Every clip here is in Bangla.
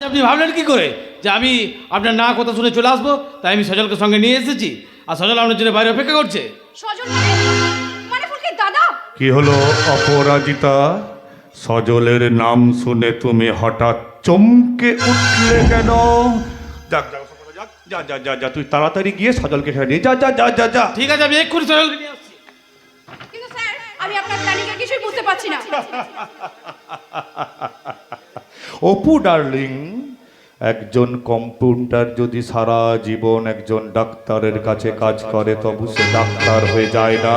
আপনি ভাবলেন কি করে? যে আমি আপনার না কথা শুনে চলে আসব তাই আমি সজলকে সঙ্গে নিয়ে এসেছি। আর সজল আপনার জন্য বাইরে অপেক্ষা করছে। সজল মানে? মানে দাদা? কি হলো অপরাজিতা? সজলের নাম শুনে তুমি হঠাৎ চমকে উঠলে কেন? যাক যাক সকালে যাক, যা যা যা যা তুই তাড়াতাড়ি গিয়ে সজলকে খেয়ে নিয়ে যা যা যা যা যা। ঠিক আছে আমি এক্ষুনি সজলকে নিয়ে আসছি। কিন্তু স্যার আমি আপনার প্ল্যানিং এর কিছুই বুঝতে পারছি না। অপু ডার্লিং, একজন কম্পিউটার যদি সারা জীবন একজন ডাক্তারের কাছে কাজ করে, তবু সে ডাক্তার হয়ে যায় না।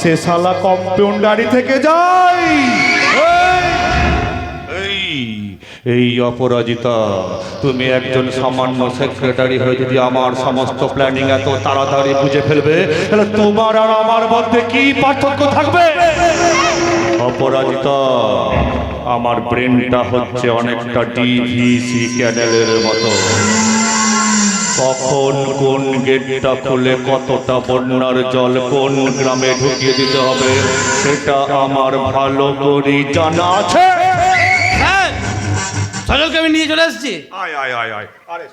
সে সালা কম্পাউন্ডারি থেকে যায়। এই এই অপরাজিতা, তুমি একজন সামান্য সেক্রেটারি হয়ে যদি আমার সমস্ত প্ল্যানিং এত তাড়াতাড়ি বুঝে ফেলবে, তাহলে তোমার আর আমার মধ্যে কি পার্থক্য থাকবে? অপরাজিতা আমার ব্রেনটা হচ্ছে অনেকটা ডিভিসি ক্যানেলের মতো। কখন কোন গেটটা খুলে কতটা বন্যার জল কোন গ্রামে ঢুকিয়ে দিতে হবে সেটা আমার ভালো করে জানা আছে। হ্যাঁ সজলকে আমি নিয়ে চলে এসেছি। আয় আয় আয় আয়। আরে।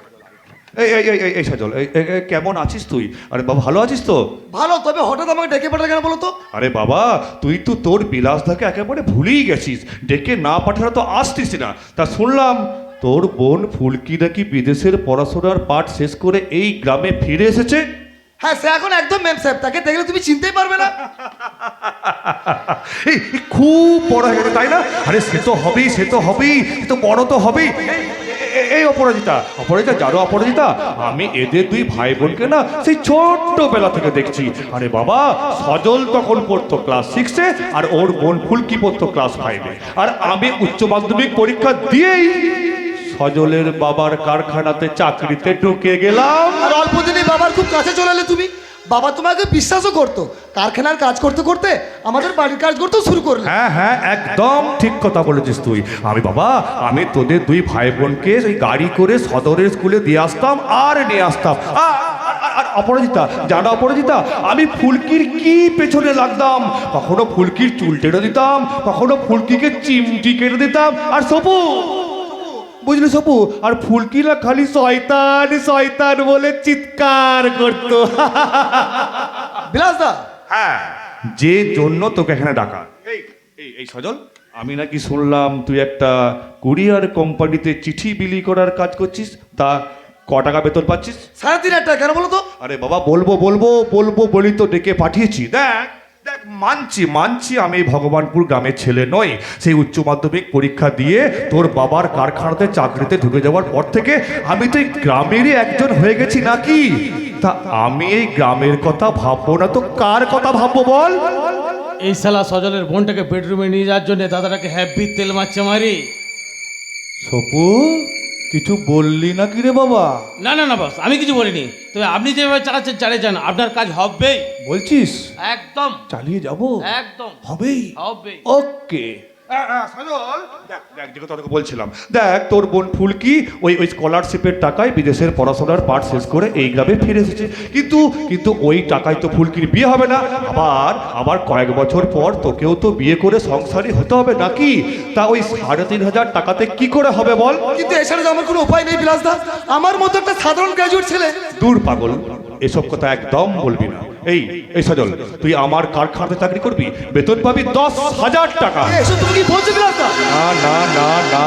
এই এই এই এই এই সজল এই এই, এই, কেমন আছিস তুই? আরে বাবা ভালো আছিস তো? ভালো তবে হঠাৎ আমাকে ডেকে পাঠালে কেন বলো তো? আরে বাবা তুই তো তোর বিলাসদাকে একেবারে ভুলেই গেছিস। ডেকে না পাঠালে তো আসতিস না। তা শুনলাম তোর বোন ফুলকি নাকি বিদেশের পড়াশোনার পাঠ শেষ করে এই গ্রামে ফিরে এসেছে? হ্যাঁ সে এখন একদম ম্যাম সাহেব তাকে দেখলে তুমি চিনতেই পারবে না। এই এই খুব বড় হয়ে গেছে তাই না? আরে সে তো হবেই সে তো হবেই সে তো বড় তো হবেই। এই- এই- অপরাজিতা অপরাজিতা জানো অপরাজিতা? আমি এদের দুই ভাই বোনকে না সেই ছোট্টবেলা থেকে দেখছি। আরে বাবা, সজল তখন পড়তো ক্লাস সিক্সে আর ওর বোন ফুলকি পড়তো ক্লাস ফাইভে আর আমি উচ্চ মাধ্যমিক পরীক্ষা দিয়েই সজলের বাবার কারখানাতে চাকরিতে ঢুকে গেলাম। আর অল্প দিনে বাবার খুব কাছে চলে তুমি? বাবা তোমাকে বিশ্বাসও করতো। কারখানার কাজ করতে করতে আমাদের বাড়ির কাজ করতেও শুরু করলে। হ্যাঁ হ্যাঁ একদম ঠিক কথা বলেছিস তুই। আমি বাবা, আমি তোদের দুই ভাই বোনকে ওই গাড়ি করে সদরের স্কুলে দিয়ে আসতাম আর নিয়ে আসতাম। আর অপরাজিতা, জানা অপরাজিতা, আমি ফুলকির কি পেছনে লাগতাম? কখনো ফুলকির চুল টেনে দিতাম, কখনো ফুলকিকে চিমটি কেটে দিতাম। আর সপু বুঝলি সপু? আর ফুলকিরা খালি শয়তান শয়তান বলে চিৎকার করতো। বিলাস দা হ্যাঁ যে জন্য তোকে এখানে ডাকা। এই এই সজল আমি নাকি শুনলাম তুই একটা কুরিয়ার কোম্পানিতে চিঠি বিলি করার কাজ করছিস তা ক টাকা বেতন পাচ্ছিস? সাড়ে তিন হাজার টাকা কেন বলো তো? আরে বাবা বলব বলব বলব বলি তো ডেকে পাঠিয়েছি। দেখ মানছি মানছি আমি ভগবানপুর গ্রামের ছেলে নই। সেই উচ্চ মাধ্যমিক পরীক্ষা দিয়ে তোর বাবার কারখানাতে চাকরিতে ঢুকে যাওয়ার পর থেকে আমি তো এই গ্রামেরই একজন হয়ে গেছি নাকি? তা আমি এই গ্রামের কথা ভাববো না তো কার কথা ভাববো বল? এই শালা সজলের বোনটাকে বেডরুমে নিয়ে যাওয়ার জন্য দাদাটাকে হ্যাপি তেল মারছে মারি। সপু? কিছু বললি না কি রে বাবা? না না না বাস আমি কিছু বলিনি। তবে আপনি যেভাবে চালাচ্ছেন চালিয়ে যান আপনার কাজ হবেই। বলছিস? একদম। চালিয়ে যাব? একদম। হবেই? হবে ওকে। দেখ যে তোকে বলছিলাম। দেখ তোর বোন ফুলকি ওই ওই স্কলারশিপের টাকায় বিদেশের পড়াশোনার পাঠ শেষ করে এই গ্রামে ফিরে এসেছে। কিন্তু কিন্তু ওই টাকায় তো ফুলকির বিয়ে হবে না। আবার আবার কয়েক বছর পর তোকেও তো বিয়ে করে সংসারী হতে হবে নাকি? তা ওই সাড়ে তিন হাজার টাকাতে কি করে হবে বল? কিন্তু এছাড়া তো আমার কোনো উপায় নেই বিলাস দা আমার মতো একটা সাধারণ গ্র্যাজুয়েট ছেলে। দূর পাগল এসব কথা একদম বলবি না। এই এই সজল তুই আমার কারখানাতে চাকরি করবি? বেতন পাবি দশ হাজার টাকা। না না না না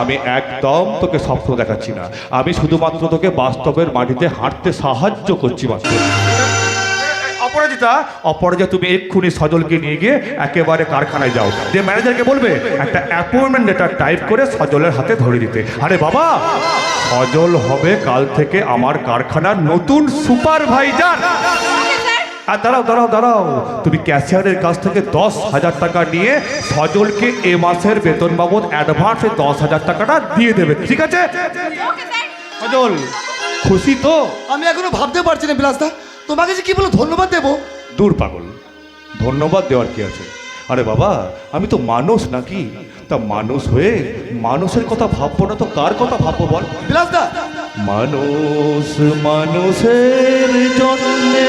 আমি একদম তোকে স্বপ্ন দেখাচ্ছি না। আমি শুধুমাত্র তোকে বাস্তবের মাটিতে হাঁটতে সাহায্য করছি মাত্র। অপরাজিতা অপরাজিতা তুমি এক্ষুনি সজলকে নিয়ে গিয়ে একেবারে কারখানায় যাও। যে ম্যানেজারকে বলবে একটা অ্যাপয়েন্টমেন্ট লেটার টাইপ করে সজলের হাতে ধরে দিতে। আরে বাবা সজল হবে কাল থেকে আমার কারখানার নতুন সুপারভাইজার আর দাঁড়াও দাঁড়াও দাঁড়াও। তুমি ক্যাশিয়ারের কাছ থেকে দশ হাজার টাকা নিয়ে সজলকে এ মাসের বেতন বাবদ অ্যাডভান্সে দশ হাজার টাকাটা দিয়ে দেবে ঠিক আছে? সজল খুশি তো? আমি এখনও ভাবতে পারছি না বিলাস দা তোমাকে যে কি বলে ধন্যবাদ দেবো। দূর পাগল ধন্যবাদ দেওয়ার কি আছে? আরে বাবা আমি তো মানুষ নাকি? তা মানুষ হয়ে মানুষের কথা ভাববো না তো কার কথা ভাববো বল? বিলাস দা মানুষ মানুষের জন্যে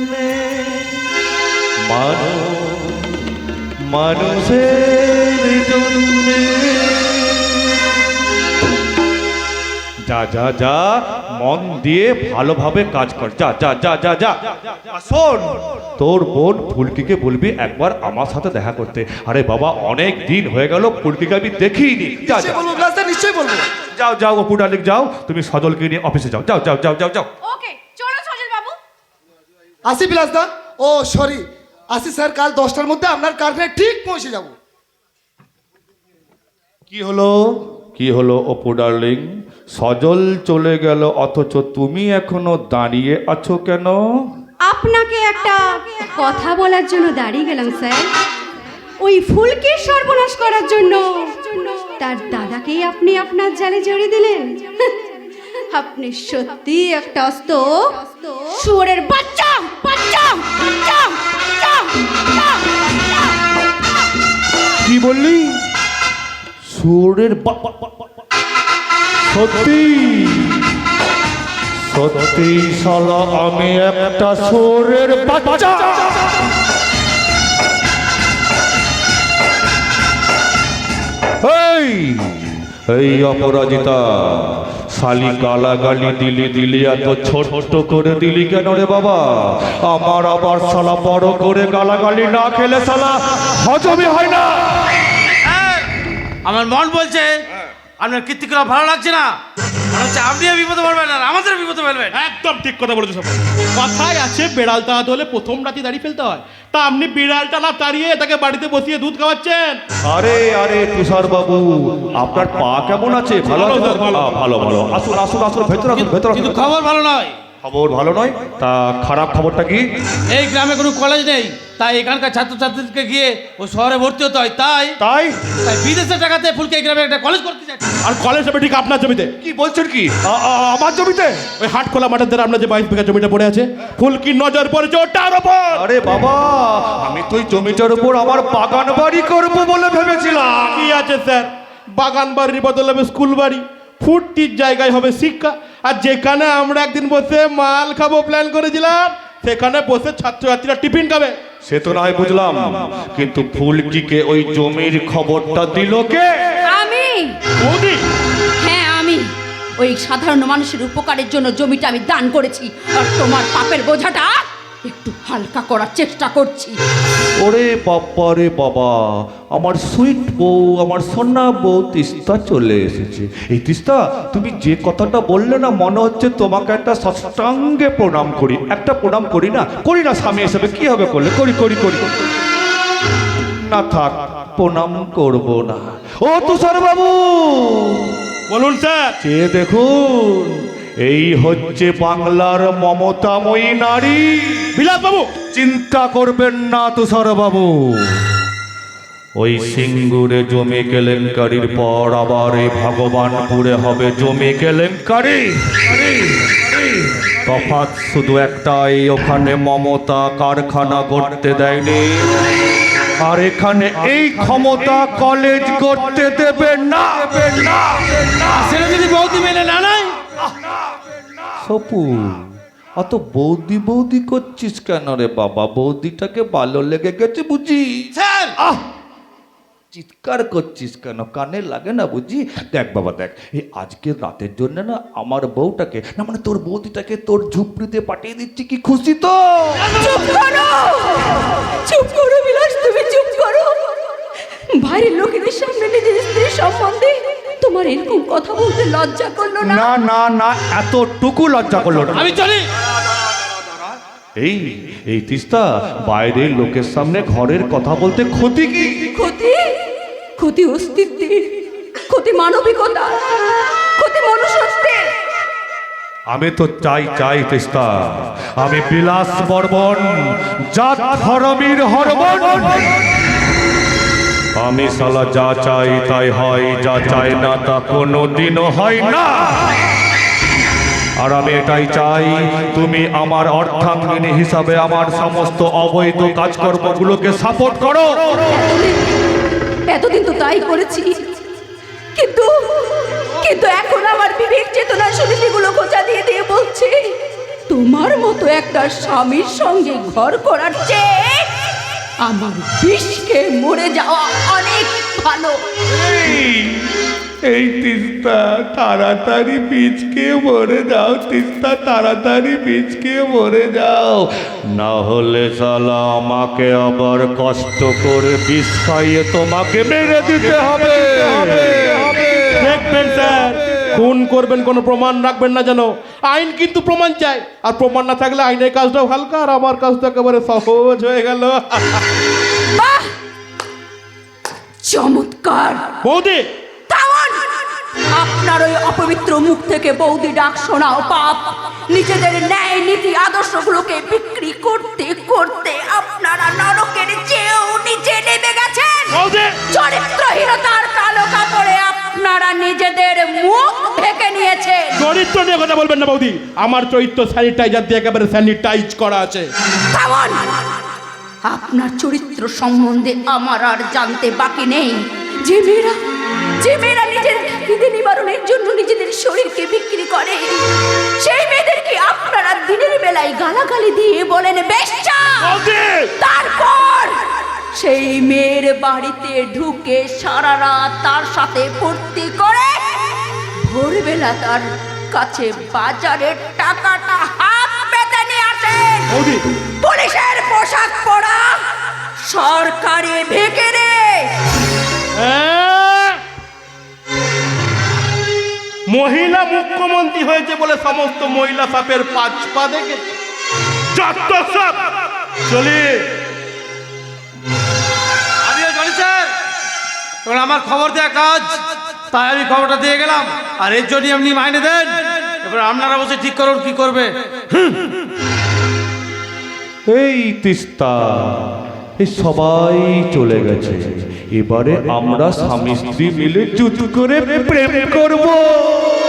মানুষ মানুষের জন্য যা যা যা মন দিয়ে ভালোভাবে কাজ কর যা যা যা যা যা শোন তোর বোন ফুলকিকে বলবি, একবার আমার সাথে দেখা করতে। আরে বাবা, অনেক দিন হয়ে গেল ফুলকিকে আমি দেখিনি যা যা বলব ক্লাসটা নিশ্চয়ই বলব যাও যাও ডার্লিং যাও। তুমি সজলকে নিয়ে অফিসে যাও যাও যাও যাও যাও। যাও ওকে চলো সজল ও, সরি। আসি স্যার কাল দশটার মধ্যে আপনার কারখানায় ঠিক পৌঁছে যাব। কি হলো? কি হলো অপু ডার্লিং? সজল চলে গেল অথচ তুমি এখনও দাঁড়িয়ে আছো কেন? আপনাকে একটা কথা বলার জন্য দাঁড়িয়ে গেলাম স্যার। ওই ফুলকে সর্বনাশ করার জন্য তার দাদাকেই আপনি আপনার জালে জড়িয়ে দিলেন। আপনি সত্যি একটা অস্ত শুয়োরের বাচ্চা বাচ্চা বাচ্চা, বাচ্চা, বাচ্চা। কি বললি? সুরের সত্যি। সত্যি শালা আমি একটা সুরের বাচ্চা। এই এই অপরাজিতা। শালি গালাগালি দিলি দিলি, এত ছোট্ট করে দিলি কেন রে বাবা? আমার আবার শালা বড় করে গালাগালি না খেলে শালা হজমই হয় না। আমার মন বলছে, আপনার কীর্তিকলা ভালো লাগছে না? মনে হচ্ছে আপনিও বিপদে পড়বেন আর আমাদের বিপদে ফেলবেন। একদম ঠিক কথা বলেছ সব কথায় আছে বেড়াল তাড়াতে হলে প্রথম রাতে দাঁড়িয়ে ফেলতে হয়। তা আপনি বিড়ালটা না তাড়িয়ে তাকে বাড়িতে বসিয়ে দুধ খাওয়াচ্ছেন? আরে আরে তুষার বাবু আপনার পা কেমন আছে? ভালো ভালো, ভালো। আসুন আসুন আসুন ভেতর আসুন ভেতর আসুন। কিন্তু খবর ভালো নয়। খবর ভালো নয় তা খারাপ খবরটা কি? এই গ্রামে কোনো কলেজ নেই তাই এখানকার ছাত্রছাত্রীদেরকে গিয়ে ও শহরে ভর্তি হতে হয়। তাই তাই? তাই বিদেশের টাকাতে ফুলকে এই গ্রামে একটা কলেজ করতে চাচ্ছি আর কলেজ হবে ঠিক আপনার জমিতে। কি বলছেন কি? আ- আ- আমার জমিতে? ওই হাট খোলা মাঠের দ্বারা আপনার যে বাইশ বিঘা জমিটা পড়ে আছে ফুলকি নজর পড়েছে ওটার ওপর আরে বাবা আমি তো ওই জমিটার উপর আমার বাগান বাড়ি করব বলে ভেবেছিলাম। কি আছে স্যার? বাগান বাড়ির বদলে হবে স্কুল বাড়ি ফুটটির জায়গায় হবে শিক্ষা। আর যেখানে আমরা একদিন বসে মাল খাব প্ল্যান করেছিলাম সেখানে বসে ছাত্রছাত্রীরা টিফিন খাবে। সে তো নয় বুঝলাম। কিন্তু ফুলটিকে ওই জমির খবরটা দিল কে? আমি? হ্যাঁ আমি। ওই সাধারণ মানুষের উপকারের জন্য জমিটা আমি দান করেছি। আর তোমার পাপের বোঝাটা একটু হালকা করার চেষ্টা করছি। ওরে বাবা রে বাবা আমার সুইট বউ আমার সোনা বউ তিস্তা চলে এসেছে। এই তিস্তা তুমি যে কথাটা বললে না মনে হচ্ছে তোমাকে একটা সষ্টাঙ্গে প্রণাম করি। একটা প্রণাম করি না করি না স্বামী হিসেবে কি হবে করলে? করি করি করি। না থাক প্রণাম করব না। ও তুষার বাবু বলুন স্যার। চেয়ে দেখুন এই হচ্ছে বাংলার মমতাময়ী নারী। বিলাস বাবু চিন্তা করবেন না তুষার বাবু ওই সিঙ্গুরে জমি কেলেঙ্কারির পর আবার এই ভগবানপুরে হবে জমি কেলেঙ্কারি। তফাৎ শুধু একটাই ওখানে মমতা কারখানা করতে দেয়নি। আর এখানে এই ক্ষমতা কলেজ করতে দেবে না। সেটা যদি বৌদি মেনে না সপু অত বৌদি বৌদি করছিস কেন রে বাবা? বৌদিটাকে ভালো লেগে গেছে বুঝি? আহ! চিৎকার করছিস কেন? কানে লাগে না বুঝি? দেখ বাবা দেখ এই আজকের রাতের জন্য না আমার বউটাকে না মানে তোর বৌদিটাকে তোর ঝুপড়িতে পাঠিয়ে দিচ্ছি কি খুশি তো? চুপ করো! চুপ করো বিলাস তুমি চুপ করো। বাইরের লোকেদের সামনে নিজের স্ত্রীর সম্বন্ধে তোমার এরকম কথা বলতে লজ্জা করল না? না না না এতটুকু লজ্জা করল না। আমি চলি। এই এই তিস্তা বাইরের লোকের সামনে ঘরের কথা বলতে ক্ষতি কি? ক্ষতি? ক্ষতি অস্তিত্বের ক্ষতি মানবিকতা ক্ষতি মনুষ্যত্বের। আমি তো চাই চাই তিস্তা আমি বিলাস বর্বন জাত হরমীর হরবন আমি সালা যা চাই তাই হয়, যা চাই না তা কোনো দিনও হয় না। আর আমি এটাই চাই, তুমি আমার অর্থাঙ্গিনী হিসাবে আমার সমস্ত অবৈধ কাজকর্মগুলোকে সাপোর্ট করো। এতদিন তো তাই করেছি। কিন্তু কিন্তু এখন আমার বিবেক চেতনা সুনীতিগুলো খোঁচা দিয়ে দিয়ে বলছে, তোমার মতো একটা স্বামীর সঙ্গে ঘর করার চেয়ে আমার বিষকে মরে যাওয়া অনেক ভালো। এই, তিস্তা তাড়াতাড়ি বীজকে মরে যাও তিস্তা তাড়াতাড়ি বীজকে মরে যাও। না হলে সালা আমাকে আবার কষ্ট করে বিষ খাইয়ে তোমাকে মেরে দিতে হবে। দেখবেন স্যার খুন করবেন কোনো প্রমাণ রাখবেন না যেন। আইন কিন্তু প্রমাণ চাই। আর প্রমাণ না থাকলে আইনের কাজটাও হালকা আর আমার কাজটা একেবারে সহজ হয়ে গেল। বাহ! চমৎকার। বৌদি! আপনার ওই অপবিত্র মুখ থেকে বৌদি ডাক শোনাও পাপ। নিজেদের ন্যায় নীতি আদর্শগুলোকে বিক্রি করতে করতে আপনারা নরকের চেয়েও নিচে নেমে গেছেন। চরিত্রহীনতার কালো কাপড়ে আপনারা নিজেদের মুখ ঢেকে নিয়েছেন। চরিত্র নিয়ে কথা বলবেন না বৌদি। আমার চরিত্র স্যানিটাইজার দিয়ে একেবারে স্যানিটাইজ করা আছে! আপনার চরিত্র সম্বন্ধে আমার আর জানতে বাকি নেই। যে মেয়েরা যে মেয়েরা নিজের খিদে নিবারণের জন্য নিজেদের শরীরকে বিক্রি করে সেই মেয়েদেরকে আপনারা দিনের বেলায় গালাগালি দিয়ে বলেন বেশ্যা তারপর সেই মেয়ের বাড়িতে ঢুকে সারা রাত তার সাথে ফুর্তি করে ভোরবেলা তার কাছে বাজারের টাকাটা হাত পুলিশের পোশাক পরা সরকারি ভিকিরি। হ্যাঁ? মহিলা মুখ্যমন্ত্রী হয়েছে বলে সমস্ত মহিলা সাপের পাঁচ পা দেখেছে যত সব। চলি। আমিও চলি স্যার। এবার আমার খবর দেওয়া কাজ তাই আমি খবরটা দিয়ে গেলাম। আর এর জন্য আপনি মাইনে দেন। এবার আপনারা বসে ঠিক করুন কি করবে। এই তিস্তা এই সবাই চলে গেছে। এবারে আমরা স্বামী স্ত্রী মিলে চুত করে প্রেম করব।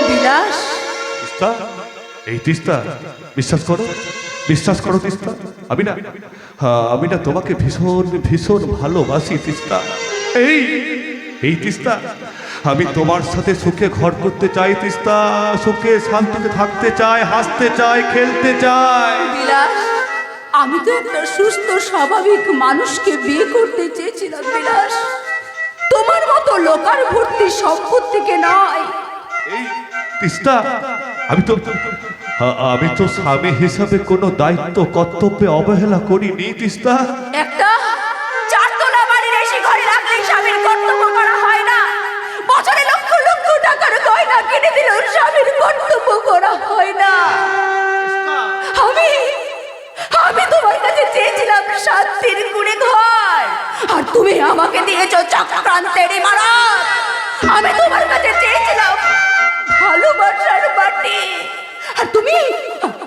বিলাস। তিস্তা এই তিস্তা বিশ্বাস করো বিশ্বাস করো তিস্তা। আমি না হ্যাঁ আমি না তোমাকে ভীষণ ভীষণ ভালোবাসি তিস্তা। এই এই তিস্তা আমি তোমার সাথে সুখে ঘর করতে চাই তিস্তা সুখে শান্তিতে থাকতে চাই হাসতে চাই খেলতে চাই। বিলাস। আমি তো একটা সুস্থ স্বাভাবিক মানুষকে বিয়ে করতে চেয়েছিলাম বিলাস। তোমার মতো লোকার ভর্তি সম্পত্তিকে নয় এই তিস্তা আমি তো আমি তো স্বামী হিসাবে কোনো দায়িত্ব কর্তব্যে অবহেলা করিনি তিস্তা। একটা চারতলা বাড়ির এসে ঘরে রাখলে স্বামীর কর্তব্য করা হয় না। বছরে লক্ষ লক্ষ টাকার গয়না কিনে দিলেও স্বামীর কর্তব্য করা হয় না। শান্তির কুড়ে ঘর। আর তুমি আমাকে দিয়েছ চক্রান্তের ইমারত। আমি তোমার কাছে চেয়েছিলাম ভালোবাসার বাটি। আর তুমি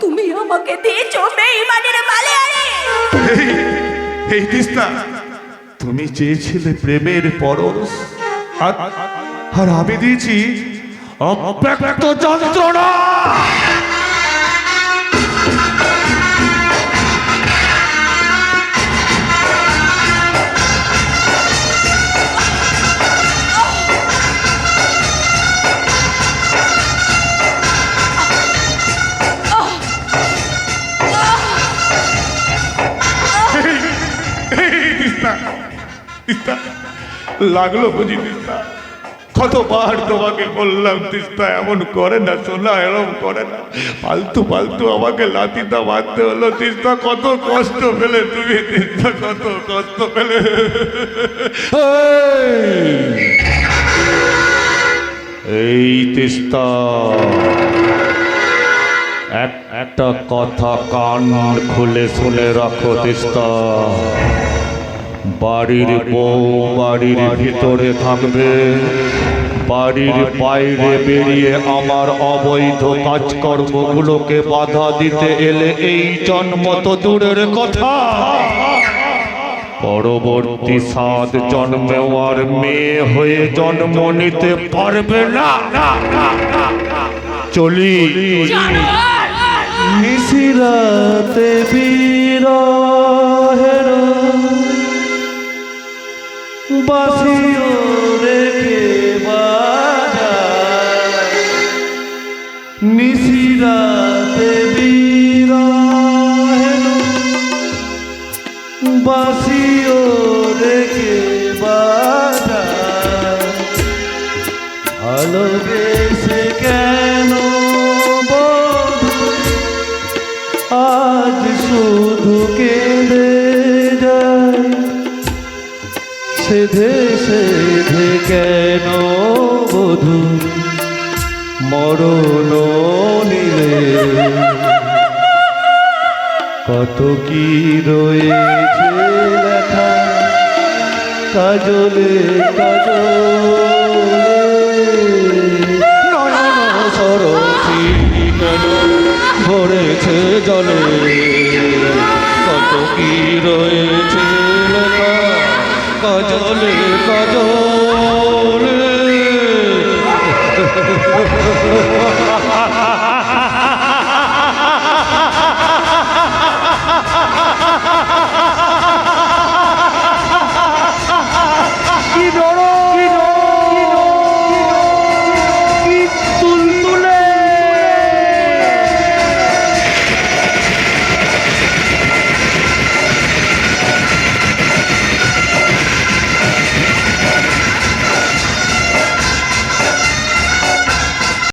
তুমি আমাকে দিয়েছ বেঈমানের মালিয়ারি এই তিস্তা, তুমি চেয়েছিলে প্রেমের পরশ। আর আমি দিয়েছি অব্যক্ত যন্ত্রণা। তিস্তা লাগল বুঝি তিস্তা। কতবার তোমাকে বললাম, তিস্তা এমন করে না, সোনা এরম করে না। ফালতু ফালতু আমাকে লাতিটা মারতে হলো, তিস্তা কত কষ্ট পেলে তুমি, তিস্তা কত কষ্ট পেলে! এই তিস্তা। একটা কথা কান খুলে শুনে রাখো তিস্তা। বাড়ির বউ বাড়ির ভিতরে থাকবে। বাড়ির বাইরে বেরিয়ে আমার অবৈধ কাজকর্মগুলোকে বাধা দিতে এলে এই জন্ম তো দূরের কথা। পরবর্তী সাত জন্মেও আর মেয়ে হয়ে জন্ম নিতে পারবে না। চলি। নিশিরাতে বিরহের বাসিও রেখে বাজায়। নিশিরাতে বধু, মরণ নিলে। কত কি রয়েছে লেখা, কাজলে কাজলে। সরসী ভরেছে জলে? কত কি রয়েছে লেখা, কাজলে কাজলে।